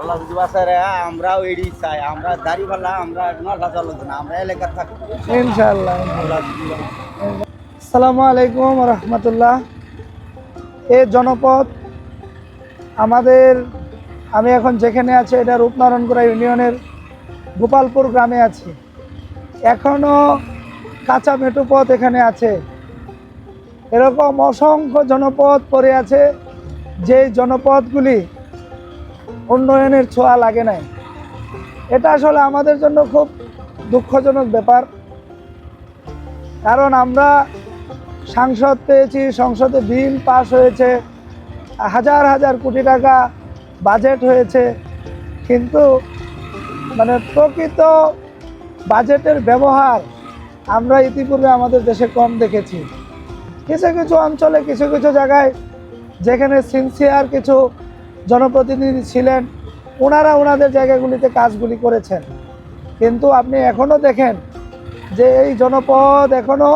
আল্লাহ যদি বাসায় আমরাও এড়ি চাই। আমরা দাড়ি পাল্লা আমরা নলা চলত না, আমরা এলাকার থাকি। ইনশাআল্লাহ আল্লাহ আসসালামু আলাইকুম রহমতুল্লাহ। এ জনপদ, আমাদের, আমি এখন যেখানে আছি, এটা রূপনারায়ণপুরা ইউনিয়নের গোপালপুর গ্রামে আছি। এখনও কাঁচা মেটু পথ এখানে আছে। এরকম অসংখ্য জনপদ পড়ে আছে। যে জনপদগুলি উন্নয়নের ছোঁয়া লাগে নাই। এটা আসলে আমাদের জন্য খুব দুঃখজনক ব্যাপার। কারণ আমরা সাংসদ পেয়েছি, সংসদে বিল পাস হয়েছে, হাজার হাজার কোটি টাকা বাজেট হয়েছে। কিন্তু মানে প্রকৃত বাজেটের ব্যবহার আমরা ইতিপূর্বে আমাদের দেশে কম দেখেছি। কিছু কিছু অঞ্চলে, কিছু কিছু জায়গায় যেখানে সিনসিয়ার কিছু জনপ্রতিনিধি ছিলেন, ওনারা ওনাদের জায়গাগুলিতে কাজগুলি করেছেন। কিন্তু আপনি এখনও দেখেন যে এই জনপদ এখনও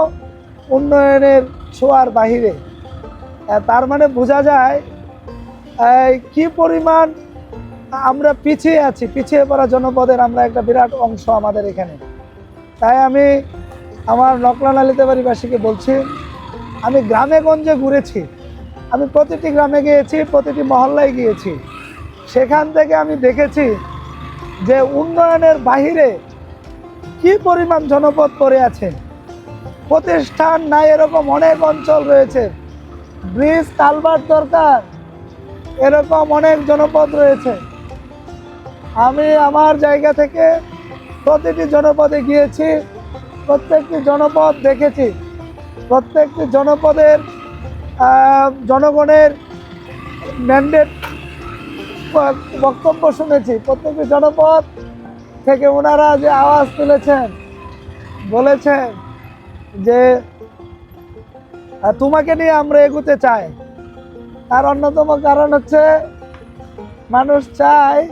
উন্নয়নের ছোঁয়ার বাহিরে। তার মানে বোঝা যায় কি পরিমাণ আমরা পিছিয়ে আছি, পিছিয়ে পড়া জনপদের আমরা একটা বিরাট অংশ আমাদের এখানে। তাই আমি আমার নকলান আলিতাবাড়িবাসীকে বলছি, আমি গ্রামে গঞ্জে ঘুরেছি আমি প্রতিটি গ্রামে গিয়েছি, প্রতিটি মহল্লায় গিয়েছি। সেখান থেকে আমি দেখেছি যে উন্নয়নের বাহিরে কি পরিমাণ জনপদ পড়ে আছে। প্রতিষ্ঠান নাই এরকম অনেক অঞ্চল রয়েছে। ব্রিজ কালভার্ট দরকার, এরকম অনেক জনপদ রয়েছে। আমি আমার জায়গা থেকে প্রতিটি জনপদে গিয়েছি, প্রত্যেকটি জনপদ দেখেছি। প্রত্যেকটি জনপদের জনগণের ম্যান্ডেট বক্তব্য শুনেছি। প্রত্যেকটি জনপদ থেকে ওনারা যে আওয়াজ তুলেছেন, বলেছেন যে তোমাকে নিয়ে আমরা এগুতে চাই। তার অন্যতম কারণ হচ্ছে, মানুষ চায়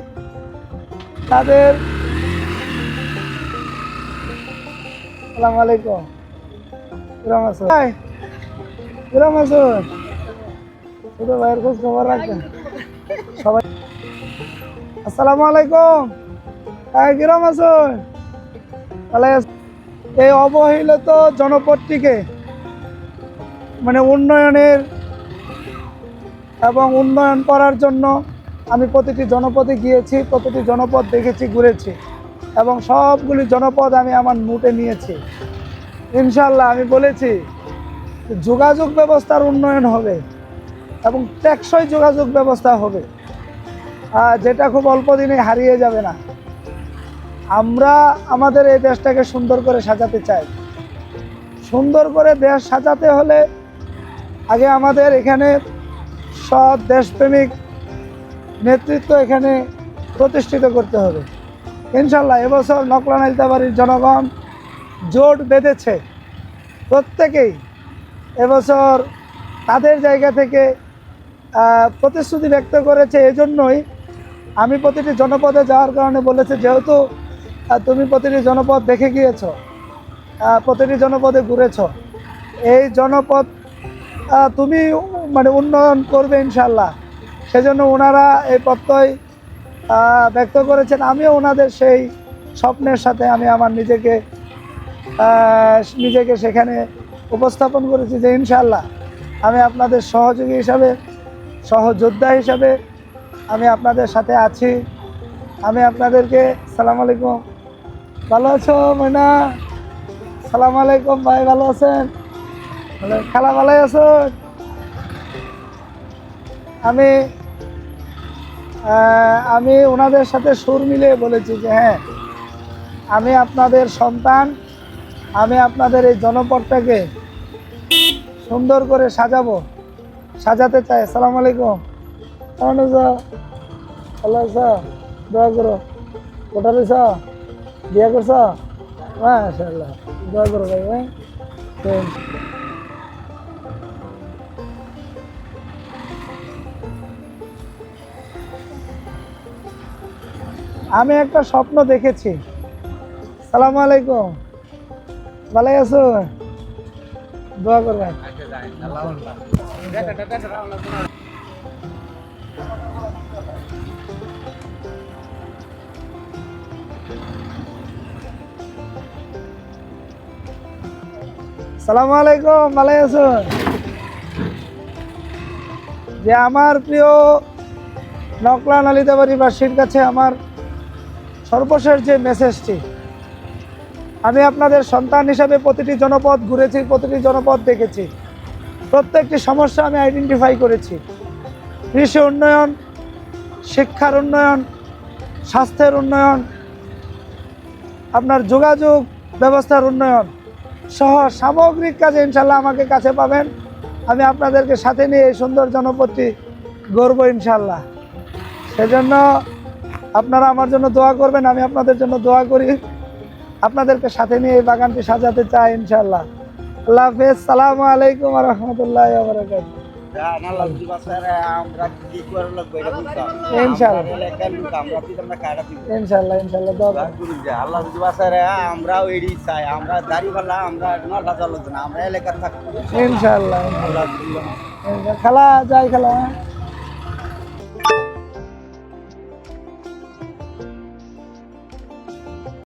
তাদের সালাম আলাইকুম। কিরম ভাইয়ের খবর সবাই আসসালামু আলাইকুম। হ্যাঁ কিরম এই অবহেলিত জনপদটিকে মানে উন্নয়নের এবং উন্নয়ন করার জন্য আমি প্রতিটি জনপদে গিয়েছি, প্রতিটি জনপদ দেখেছি, ঘুরেছি এবং সবগুলি জনপদ আমি আমার নোটে নিয়েছি। ইনশাল্লাহ আমি বলেছি যোগাযোগ ব্যবস্থার উন্নয়ন হবে এবং টেকসই যোগাযোগ ব্যবস্থা হবে। যেটা খুব অল্প দিনে হারিয়ে যাবে না। আমরা আমাদের এই দেশটাকে সুন্দর করে সাজাতে চাই। সুন্দর করে দেশ সাজাতে হলে আগে আমাদের এখানে সৎ দেশপ্রেমিক নেতৃত্ব এখানে প্রতিষ্ঠিত করতে হবে। ইনশাল্লাহ এবছর নকলান ইলতাবাড়ির জনগণ জোট বেঁধেছে। প্রত্যেকেই এবছর তাদের জায়গা থেকে প্রতিশ্রুতি ব্যক্ত করেছে এজন্যই আমি প্রতিটি জনপদে যাওয়ার কারণে বলেছে, যেহেতু তুমি প্রতিটি জনপদ দেখে গিয়েছো প্রতিটি জনপদে ঘুরেছো, এই জনপদ তুমি মানে উন্নয়ন করবে ইনশাল্লাহ সেজন্য ওনারা এই প্রত্যয় ব্যক্ত করেছেন। আমিও ওনাদের সেই স্বপ্নের সাথে আমি আমার নিজেকে নিজেকে সেখানে উপস্থাপন করেছি যে ইনশাল্লাহ আমি আপনাদের সহযোগী হিসাবে, সহযোদ্ধা হিসাবে আমি আপনাদের সাথে আছি। আমি আপনাদেরকে সালাম আলাইকুম। ভালো আছো ময়না? সালাম আলাইকুম ভাই, ভালো আছেন? খালা ভালো আছো আমি আমি ওনাদের সাথে সুর মিলিয়ে বলেছি যে হ্যাঁ আমি আপনাদের সন্তান, আমি আপনাদের এই জনপদটাকে সুন্দর করে সাজাবো। সাজাতে চাই। আসসালামু আলাইকুম। কেমন আছো ভালো করো। কোটা রয়েছ করছ? মাশাল্লাহ করো ভাই হ্যাঁ? আমি একটা স্বপ্ন দেখেছি। সালাম আলাইকুম। ভালো আছো? দোয়া করবেন সালামু আলাইকুম ভালো আছো? যে আমার প্রিয় নকলা নালিতাবাড়ি বাসীর কাছে আমার সর্বশেষ যে মেসেজটি, আমি আপনাদের সন্তান হিসাবে প্রতিটি জনপদ ঘুরেছি, প্রতিটি জনপদ দেখেছি। প্রত্যেকটি সমস্যা আমি আইডেন্টিফাই করেছি। কৃষি উন্নয়ন, শিক্ষার উন্নয়ন, স্বাস্থ্যের উন্নয়ন, আপনার যোগাযোগ ব্যবস্থার উন্নয়ন সহ সামগ্রিক কাজে ইনশাল্লাহ আমাকে কাছে পাবেন। আমি আপনাদেরকে সাথে নিয়ে এই সুন্দর জনপদটি গর্ব ইনশাল্লাহ সেজন্য আপনারা আমার জন্য দোয়া করবেন, আমি আপনাদের জন্য দোয়া করি। আপনাদেরকে সাথে নিয়ে এই বাগানটি সাজাতে চাই ইনশাল্লাহ আল্লাহ হাফেজ। সালাম আলাইকুম রহমতুল্লাহ আমরা। আমরা আমরা আমরা ইনশাল্লাহ ইনশাল্লাহ আমরাও এড়ি চাই আমরা দাড়ি ভালা আমরা নলা চলো না আমরা এলাকার থাকব। ইনশাল্লাহ আল্লাহ যদি ইনশাল্লাহ। খেলা যাই খেলা।